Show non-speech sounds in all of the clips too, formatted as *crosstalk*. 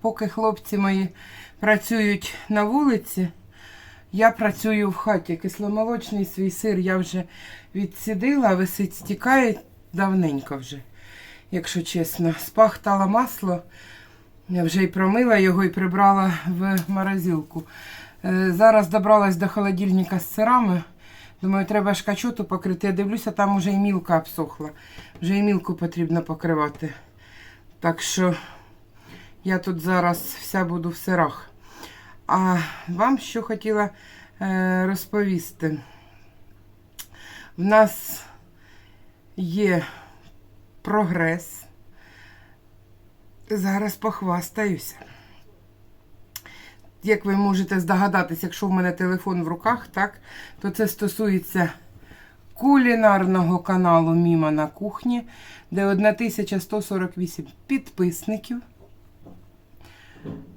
Поки хлопці мої працюють на вулиці, я працюю в хаті. Кисломолочний свій сир я вже відсідила, висить, стікає давненько вже, якщо чесно. Спахтала масло, я вже й промила його і прибрала в морозилку. Е, Зараз добралась до холодильника з сирами. Думаю, треба шкачоту покрити. Я дивлюся, там уже і мілка обсохла. Вже і мілку потрібно покривати. Так що я тут зараз вся буду в сирах. А вам що хотіла е, розповісти. В нас є прогрес. Зараз похвастаюся. Як ви можете здогадатись, якщо в мене телефон в руках, так, то це стосується кулінарного каналу Міма на кухні, де 1148 підписників.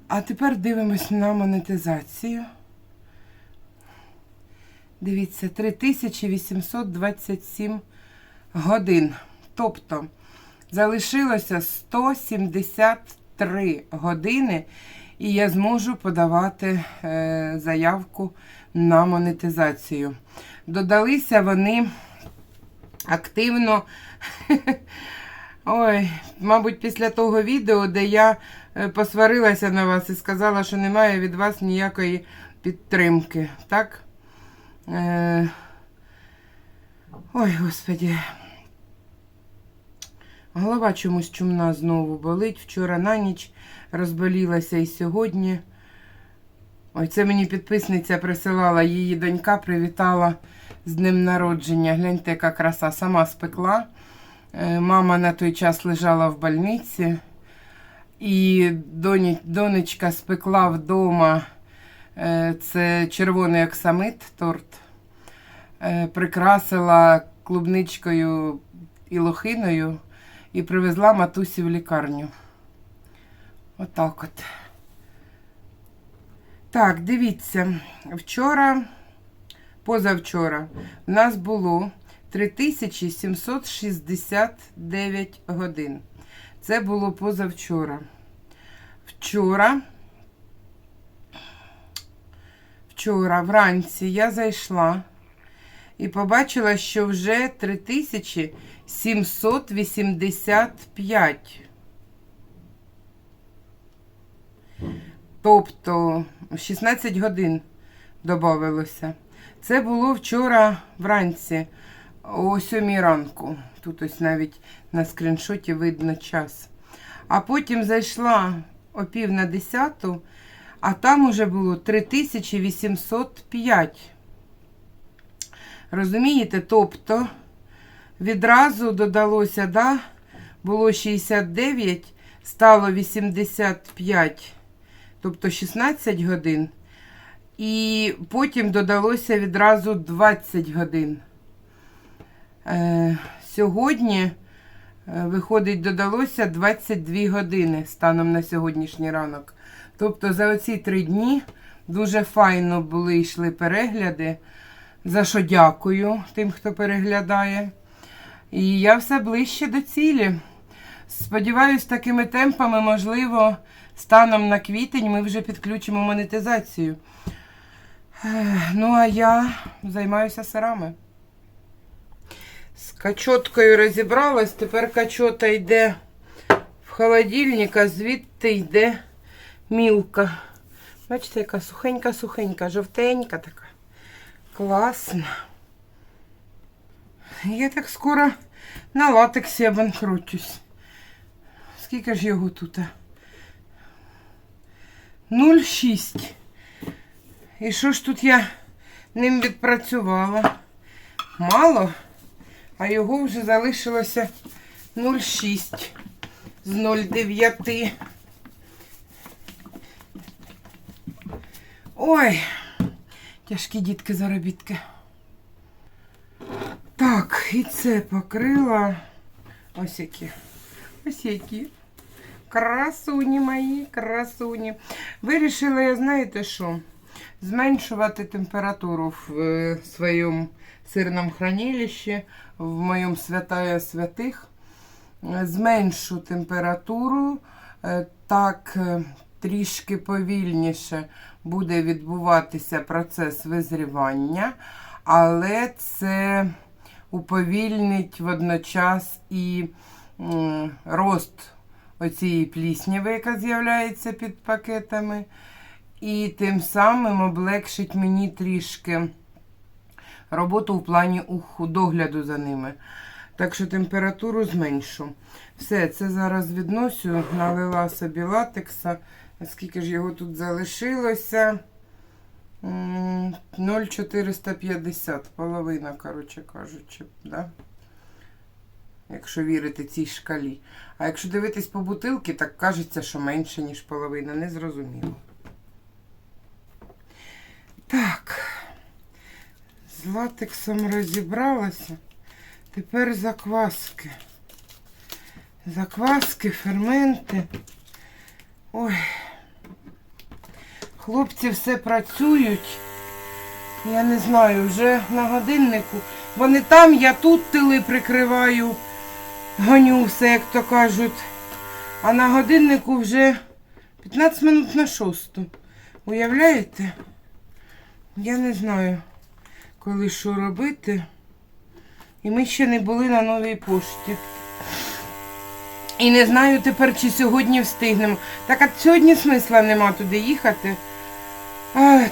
А тепер дивимось на монетизацію. Дивіться, 3827 годин. Тобто залишилося 173 години, і я зможу подавати е, заявку на монетизацію. Додалися вони активно. *laughs* Ой, мабуть, після того відео, де я е, посварилася на вас і сказала, що немає від вас ніякої підтримки. Так? Е... Ой, господі. Голова чомусь чумна знову болить. Вчора на ніч розболілася і сьогодні. Ой, це мені підписниця присилала, її донька привітала з днем народження. Гляньте, яка краса сама спекла. Е, Мама на той час лежала в больниці, і донечка спекла вдома е, це червоний оксамит торт, е, прикрасила клубничкою і лохиною і привезла матусі в лікарню. Отак от. Так, дивіться, вчора, позавчора, в нас було 3769 годин. Це було позавчора. Вчора, вчора вранці я зайшла і побачила, що вже 3785. Тобто 16 годин додавалося. Це було вчора вранці о 7 ранку. Тут ось навіть на скріншоті видно час. А потім зайшла о пів на 10, а там уже було 3805. Розумієте? Тобто відразу додалося, да, було 69, стало 85, тобто 16 годин. І потім додалося відразу 20 годин. Е, Сьогодні, е, виходить, додалося 22 години станом на сьогоднішній ранок. Тобто за оці три дні дуже файно були йшли перегляди. За що дякую тим, хто переглядає. І я все ближче до цілі. Сподіваюсь, такими темпами, можливо, станом на квітень ми вже підключимо монетизацію. Ну, а я займаюся сирами. З качоткою розібралась, тепер качота йде в холодильник, а звідти йде мілка. Бачите, яка сухенька-сухенька, жовтенька така. Класна. Я так скоро на латексі обанкручусь. Скільки ж його тут? 0,6. І що ж тут я ним відпрацювала? Мало, а його вже залишилося 0,6 з 0,9. Ой, тяжкі дітки заробітки. Так, і це покрила. Ось які. Ось які. красуні мої, красуні. Вирішила я, знаєте що? Зменшувати температуру в е, своєму сирному хранилищі, в моєму святая святих. Зменшу температуру, е, так е, трішки повільніше буде відбуватися процес визрівання, але це уповільнить водночас і рост оцієї плісняви, яка з'являється під пакетами, і тим самим облегшить мені трішки роботу в плані уху, догляду за ними. Так що температуру зменшу. Все, це зараз відносю, налила собі латекса. Скільки ж його тут залишилося? 0,450, половина, коротше кажучи, да? якщо вірити цій шкалі. А якщо дивитись по бутилці, так кажеться, що менше, ніж половина. Не зрозуміло. Так, з латексом розібралася. Тепер закваски. Закваски, ферменти. Ой. Хлопці все працюють. Я не знаю, вже на годиннику. Вони там, я тут тили прикриваю, гоню все, як то кажуть. А на годиннику вже 15 минут на шосту. Уявляєте? Я не знаю, коли що робити. І ми ще не були на новій пошті. І не знаю тепер, чи сьогодні встигнемо. Так а сьогодні смисла нема туди їхати.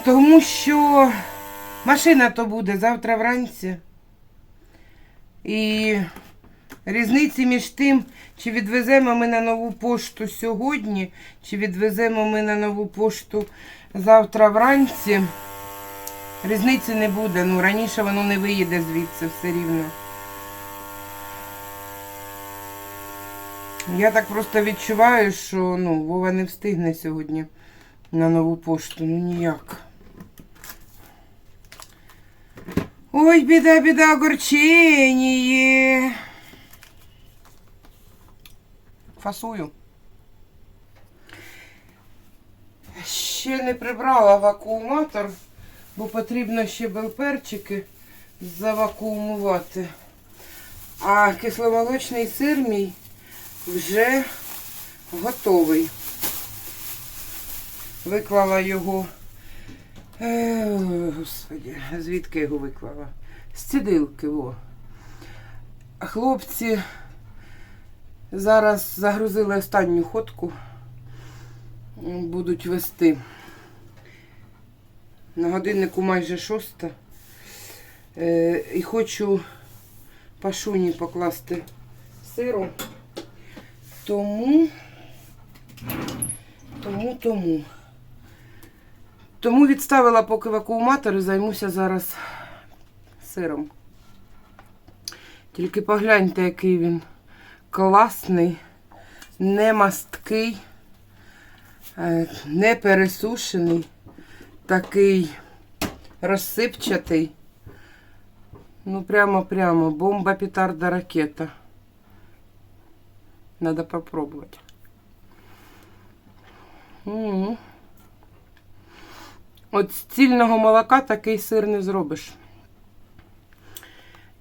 Тому що машина то буде завтра вранці. І різниці між тим, чи відвеземо ми на нову пошту сьогодні, чи відвеземо ми на нову пошту завтра вранці. Різниці не буде. Ну, раніше воно не виїде звідси все рівно. Я так просто відчуваю, що ну, Вова не встигне сьогодні на нову пошту. Ну ніяк. Ой, біда, біда, огорченіє. Фасую. Ще не прибрала вакууматор, бо потрібно ще белперчики завакуумувати. А кисломолочний сир мій вже готовий. Виклала його. Е, господи, звідки його виклала? З цідилки, о. Хлопці зараз загрузили останню ходку. Будуть вести. На годиннику майже шоста. Е, і хочу пашуні покласти сиру. Тому, тому, тому. Тому відставила поки вакууматор і займуся зараз сиром. Тільки погляньте, який він класний, не масткий, е, не пересушений, такий розсипчатий. Ну, прямо-прямо, бомба, петарда, ракета. Надо попробовать. М. От з цільного молока такий сир не зробиш.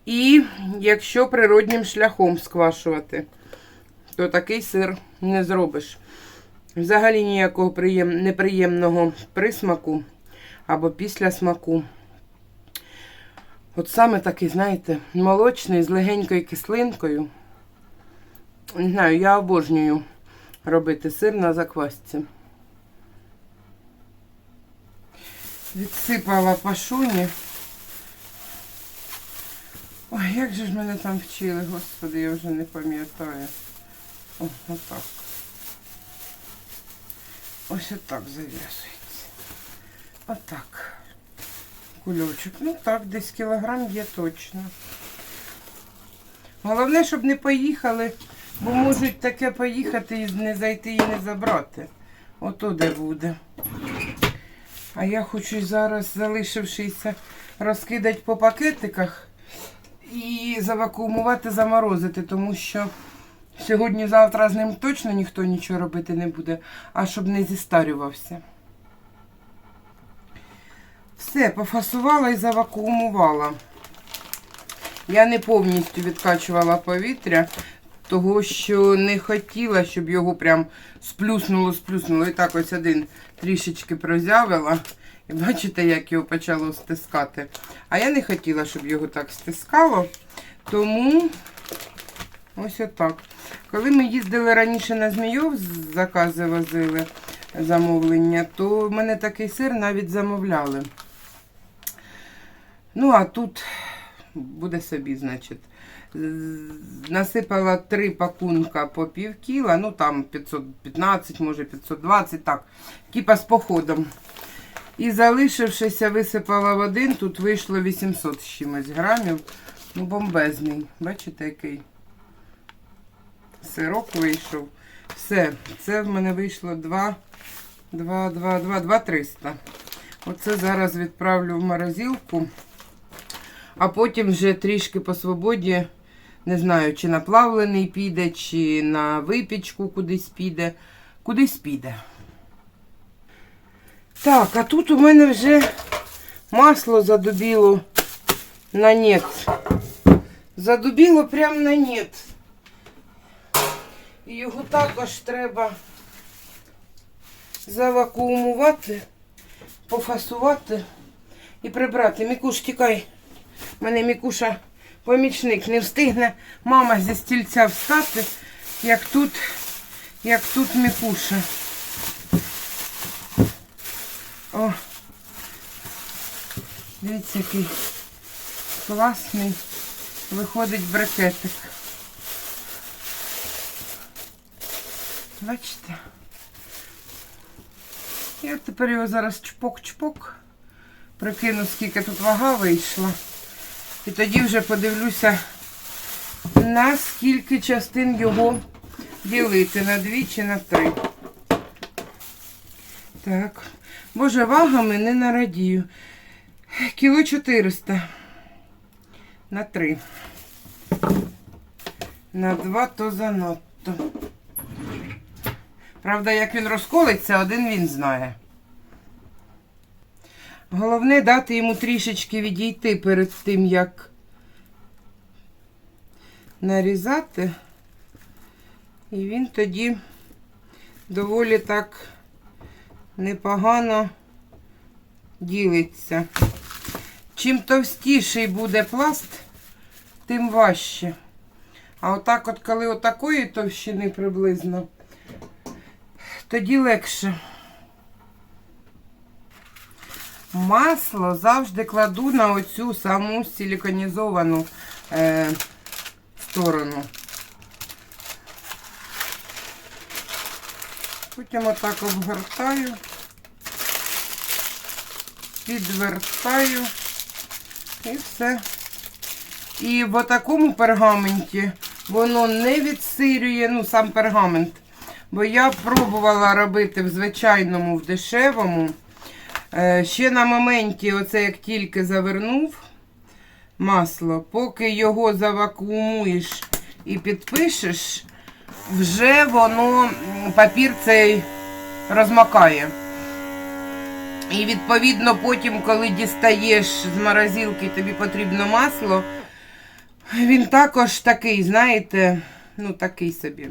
І якщо природнім шляхом сквашувати, то такий сир не зробиш. Взагалі ніякого приєм... неприємного присмаку або після смаку. От саме такий, знаєте, молочний з легенькою кислинкою. Не знаю, я обожнюю робити сир на заквасці. Відсипала пашуні. Ой, як же ж мене там вчили, господи, я вже не пам'ятаю. О, отак. Ось отак зав'язується. Отак. Кульочок. Ну так, десь кілограм є точно. Головне, щоб не поїхали, бо можуть таке поїхати і не зайти і не забрати. Ото де буде. А я хочу зараз, залишившися, розкидати по пакетиках і завакуумувати, заморозити, тому що Сьогодні-завтра з ним точно ніхто нічого робити не буде, а щоб не зістарювався. Все, пофасувала і завакуумувала. Я не повністю відкачувала повітря, того що не хотіла, щоб його прям сплюснуло, сплюснуло. І так ось один трішечки прозявила. І бачите, як його почало стискати. А я не хотіла, щоб його так стискало. Тому ось отак. Коли ми їздили раніше на Змійов, закази возили замовлення, то в мене такий сир навіть замовляли. Ну, а тут буде собі, значить. Насипала три пакунка по пів кіла, ну там 515, може 520, так, типа з походом. І залишившися, висипала в один, тут вийшло 800 з чимось грамів. Ну, бомбезний. Бачите, який сирок вийшов. Все, це в мене вийшло 2, 2, 2, 2, 2 300. Оце зараз відправлю в морозилку. А потім вже трішки по свободі, не знаю, чи на плавлений піде, чи на випічку кудись піде. Кудись піде. Так, а тут у мене вже масло задубіло на нет. Задубіло прямо на нет. І його також треба завакуумувати, пофасувати і прибрати. Мікуш, тікай. У мене Мікуша помічник не встигне мама зі стільця встати, як тут, як тут Мікуша. О, дивіться, який класний виходить брикетик. Бачите? От тепер його зараз чпок-чпок. Прикину, скільки тут вага вийшла. І тоді вже подивлюся, на скільки частин його ділити, на дві чи на три. Так. Боже, вагами не нарадію. Кіло 400. На три. На два то занадто. Правда, як він розколиться, один він знає. Головне дати йому трішечки відійти перед тим, як нарізати. І він тоді доволі так непогано ділиться. Чим товстіший буде пласт, тим важче. А отак от, коли отакої товщини приблизно, тоді легше. Масло завжди кладу на оцю саму силіконізовану е, сторону. Потім отак обгортаю, підвертаю і все. І в такому пергаменті воно не відсирює, ну, сам пергамент. Бо я пробувала робити в звичайному, в дешевому. Е, Ще на моменті, оце як тільки завернув масло, поки його завакуумуєш і підпишеш, вже воно папір цей розмакає. І відповідно потім, коли дістаєш з морозилки, тобі потрібно масло, він також такий, знаєте, ну такий собі.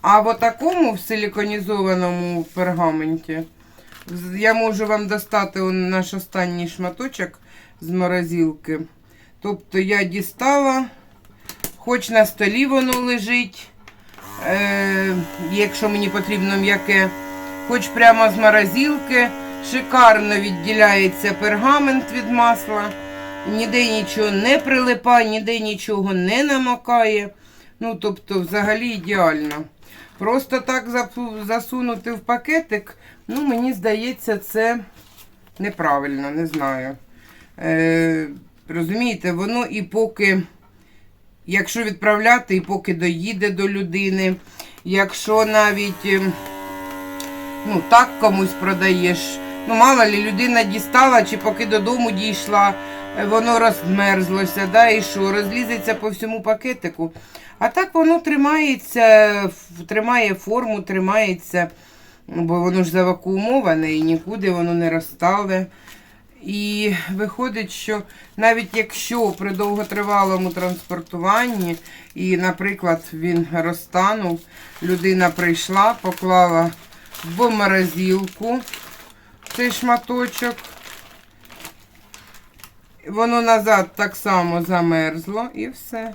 А в такому в силіконізованому пергаменті я можу вам достати он наш останній шматочок з морозилки. Тобто я дістала, хоч на столі воно лежить, е, якщо мені потрібно м'яке, хоч прямо з морозилки. Шикарно відділяється пергамент від масла. Ніде нічого не прилипає, ніде нічого не намокає. Ну, тобто, взагалі ідеально. Просто так засунути в пакетик, ну, мені здається, це неправильно, не знаю. Е, розумієте, воно і поки, якщо відправляти, і поки доїде до людини, якщо навіть ем, ну, так комусь продаєш, ну, мало ли, людина дістала, чи поки додому дійшла, воно розмерзлося, да, і що, розлізеться по всьому пакетику. А так воно тримається, тримає форму, тримається, бо воно ж завакуумоване і нікуди воно не розстале. І виходить, що навіть якщо при довготривалому транспортуванні, і, наприклад, він розтанув, людина прийшла, поклала в морозилку цей шматочок, воно назад так само замерзло і все.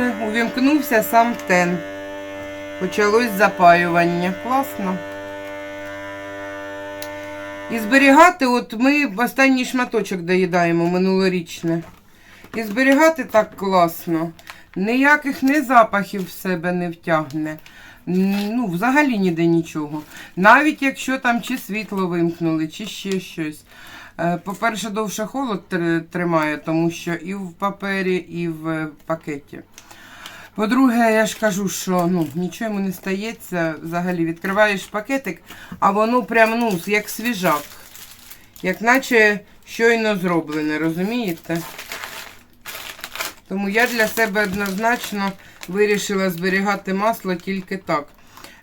Все, увімкнувся сам тен. Почалось запаювання. Класно. І зберігати, от ми останній шматочок доїдаємо минулорічне. І зберігати так класно. Ніяких не запахів в себе не втягне. Ну, взагалі ніде нічого. Навіть якщо там чи світло вимкнули, чи ще щось. Е, По-перше, довше холод тр- тримає, тому що і в папері, і в е, пакеті. По-друге, я ж кажу, що ну, нічого йому не стається. Взагалі відкриваєш пакетик, а воно прям ну, як свіжак. Як наче щойно зроблене, розумієте? Тому я для себе однозначно вирішила зберігати масло тільки так.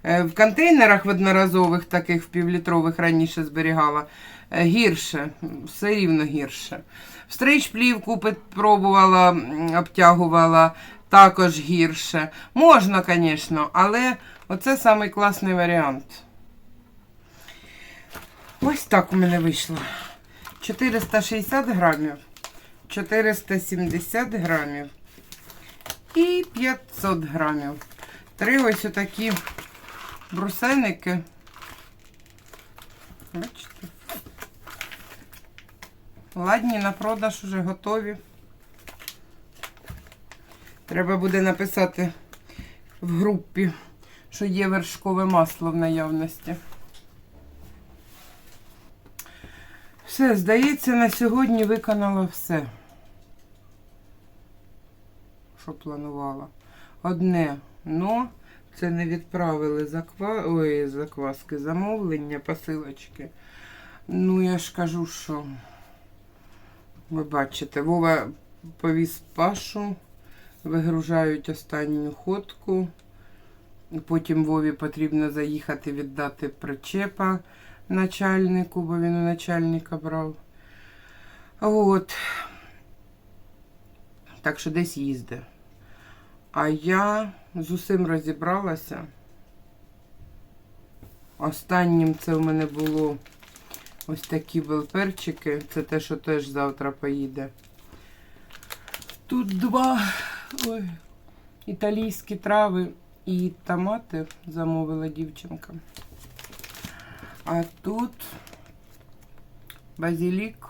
Е, В контейнерах в одноразових, таких в півлітрових раніше зберігала, е, гірше, все рівно гірше. В стрич плівку пробувала, обтягувала, також гірше. Можна, звісно, але оце самий класний варіант. Ось так у мене вийшло. 460 грамів, 470 грамів і 500 грамів. Три ось отакі брусеники. Бачите? Ладні на продаж уже готові. Треба буде написати в групі, що є вершкове масло в наявності. Все, здається, на сьогодні виконала все, що планувала. Одне, но це не відправили заква... Ой, закваски, замовлення, посилочки. Ну, я ж кажу, що ви бачите, Вова повіз пашу, вигружають останню ходку. Потім Вові потрібно заїхати віддати причепа начальнику, бо він у начальника брав. От. Так що десь їздить. А я з усім розібралася. Останнім це в мене було ось такі белперчики. Це те, що теж завтра поїде. Тут два ой, італійські трави і томати замовила дівчинка. А тут базилік,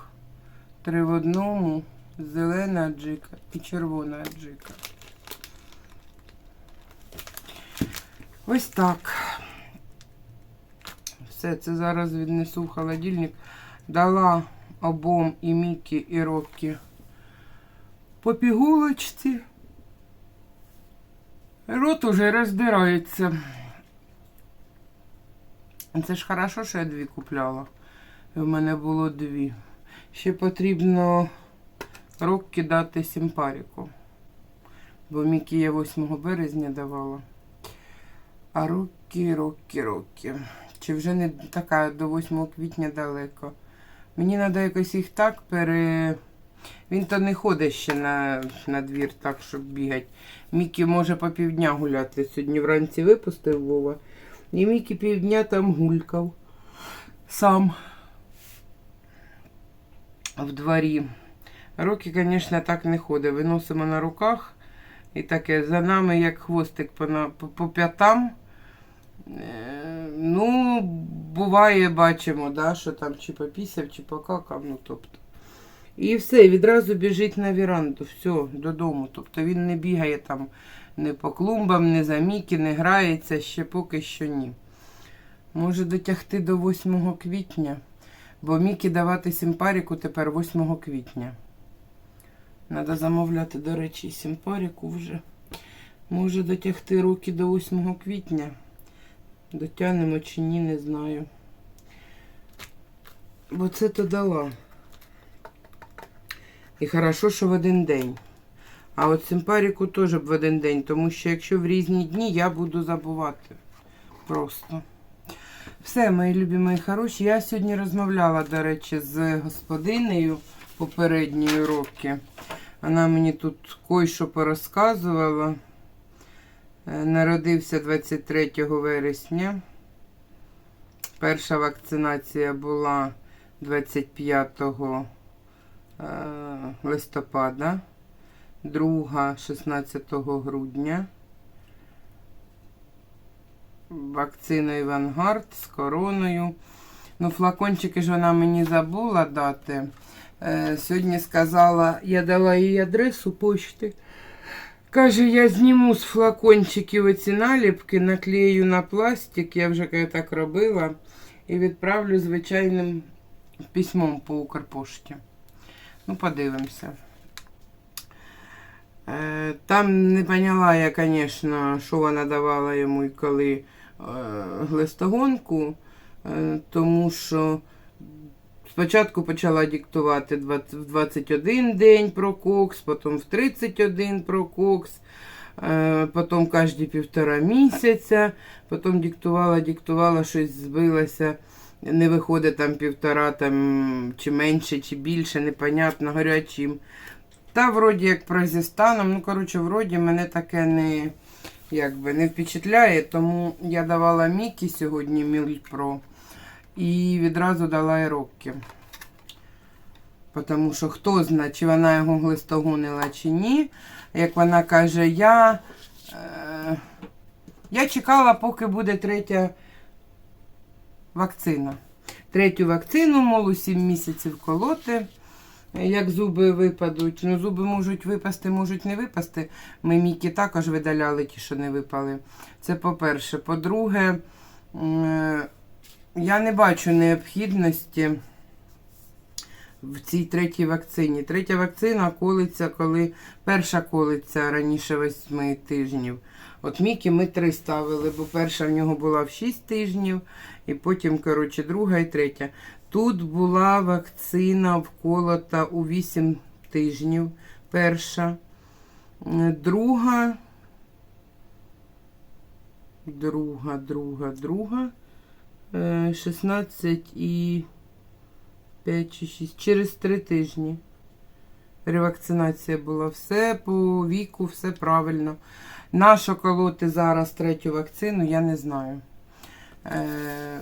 три в одному, зелена аджика і червона аджика. Ось так. Все це зараз віднесу в холодильник. Дала обом і Мікі, і Робкі по пігулочці. Рот уже роздирається. Це ж хорошо, що я дві купляла. В мене було дві. Ще потрібно Роккі дати сімпаріку. Бо Мікі я 8 березня давала. А Роккі, Роккі, Роккі. Чи вже не така до 8 квітня далеко. Мені треба якось їх так пере. Він то не ходить ще на, на двір так, щоб бігати. Мікі може по півдня гуляти. Сьогодні вранці випустив Вова. І Мікі півдня там гулькав. Сам. В дворі. Роки, звісно, так не ходить. Виносимо на руках. І таке за нами, як хвостик по, по, по п'ятам. Е, Ну, буває, бачимо, да, що там чи попісяв, чи покакав, ну тобто. І все, відразу біжить на віранду, все, додому. Тобто він не бігає там не по клумбам, не за Мікі, не грається, ще поки що ні. Може дотягти до 8 квітня, бо Мікі давати симпаріку тепер 8 квітня. Треба замовляти, до речі, симпаріку вже. Може дотягти руки до 8 квітня. Дотягнемо чи ні, не знаю. Бо це то дала. І хорошо, що в один день. А от симпаріку теж в один день, тому що якщо в різні дні, я буду забувати. Просто. Все, мої любі, мої хороші. Я сьогодні розмовляла, до речі, з господинею попередньої роки. Вона мені тут кой-що порозказувала. Е, Народився 23 вересня. Перша вакцинація була 25 е, листопада, друга 16 грудня. Вакцина Івангард з короною. Ну, флакончики ж вона мені забула дати. Е, сьогодні сказала, я дала їй адресу почти. Каже, я зніму з флакончиків оці наліпки, наклею на пластик, я вже каже, так робила, і відправлю звичайним письмом по Укрпошті. Ну, подивимося. Е, Там не поняла я, звісно, що вона давала йому і коли е, глистогонку, е, тому що спочатку почала диктувати в 21 день про кокс, потім в 31 про кокс, потім кожні півтора місяця, потім диктувала, диктувала, щось збилося. Не виходить там півтора там, чи менше, чи більше, непонятно, гарячим. Та вроді як прозістаном, ну коротше, вроді мене таке не, якби, не впечатляє, тому я давала Мікі сьогодні Міль Про і відразу дала і Роккі. Тому що хто знає, чи вона його глистогонила, чи ні. Як вона каже, я, е, я чекала, поки буде третя вакцина. Третю вакцину, мол, 7 місяців колоти. Як зуби випадуть. Ну, зуби можуть випасти, можуть не випасти. Ми Мікі також видаляли ті, що не випали. Це по-перше. По-друге, я не бачу необхідності в цій третій вакцині. Третя вакцина колиться, коли перша колиться раніше 8 тижнів. От Мікі ми три ставили, бо перша в нього була в 6 тижнів, і потім, коротше, друга і третя. Тут була вакцина вколота у 8 тижнів. Перша. Е, Друга. Друга, друга, друга. Е, 16 і 5 чи 6. Через 3 тижні. Ревакцинація була. Все по віку, все правильно. Нащо колоти зараз третю вакцину, я не знаю. Е,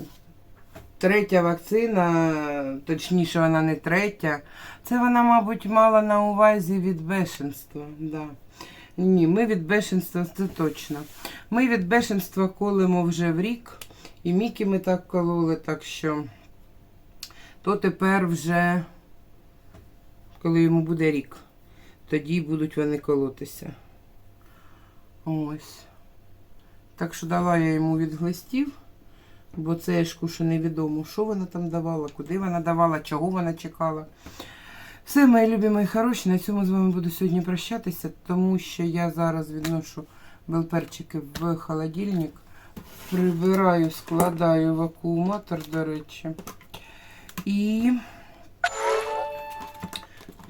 Третя вакцина, точніше, вона не третя. Це вона, мабуть, мала на увазі від бешенства. Да. Ні, ми від бешенства, це точно. Ми від бешенства колемо вже в рік. І Мікі ми так кололи, так що то тепер вже, коли йому буде рік, тоді будуть вони колотися. Ось. Так що дала я йому від глистів. Бо це ж що невідомо, що вона там давала, куди вона давала, чого вона чекала. Все, мої любі, мої хороші, на цьому з вами буду сьогодні прощатися, тому що я зараз відношу белперчики в холодильник, прибираю, складаю в акумулятор, до речі. І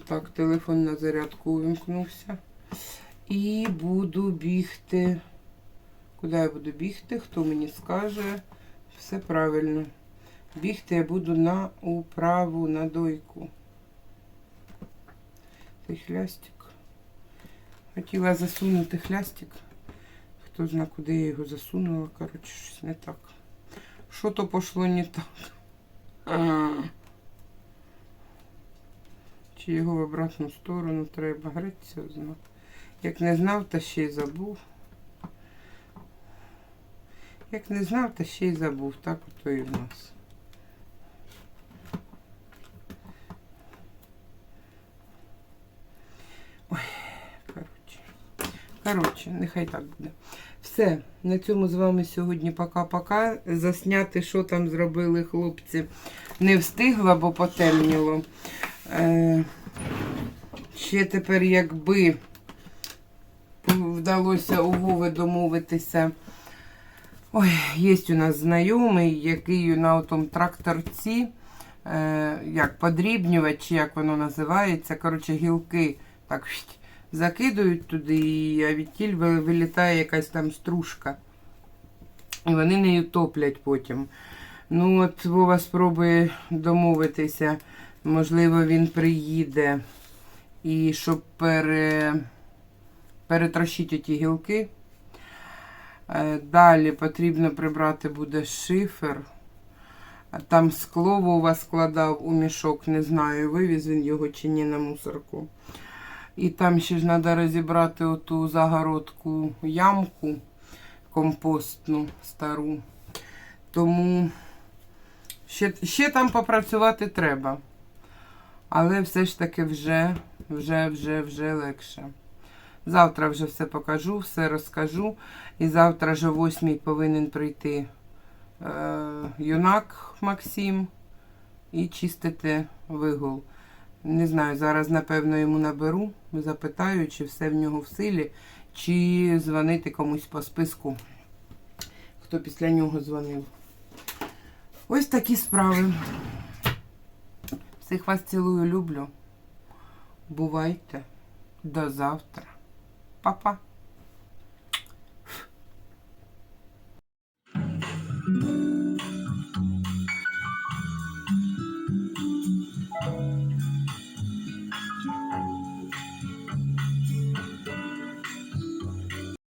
так, телефон на зарядку увімкнувся. І буду бігти. Куди я буду бігти? Хто мені скаже? Все правильно. Бігти я буду на управу, на дойку. Цей хлястик. Хотіла засунути хлястик. Хто знає, куди я його засунула. Коротше, щось не так. Що то пошло не так. А. Чи його в обратну сторону треба гретися знав. Як не знав, та ще й забув. Як не знав, та ще й забув. Так ото і в нас. Ой, коротше. Коротше, нехай так буде. Все. На цьому з вами сьогодні пока-пока. Засняти, що там зробили хлопці, не встигла, бо потемніло. Е, ще тепер, якби вдалося у Вови домовитися. Ой, є у нас знайомий, який на отому тракторці, е, як подрібнювач, як воно називається. Коротше, гілки так закидують туди, і а відтіль ви- вилітає якась там стружка. І вони нею топлять потім. Ну, от Вова спробує домовитися. Можливо, він приїде. І щоб пере... перетрощити ті гілки. Е, Далі потрібно прибрати буде шифер. Там скло Вова складав у мішок, не знаю, вивіз він його чи ні на мусорку. І там ще ж треба розібрати оту загородку ямку компостну стару. Тому ще, ще там попрацювати треба. Але все ж таки вже, вже, вже, вже легше. Завтра вже все покажу, все розкажу. І завтра ж о 8 повинен прийти е, юнак Максим і чистити вигул. Не знаю, зараз, напевно, йому наберу, запитаю, чи все в нього в силі, чи дзвонити комусь по списку, хто після нього дзвонив. Ось такі справи. Всіх вас цілую, люблю. Бувайте. До завтра. Па-па.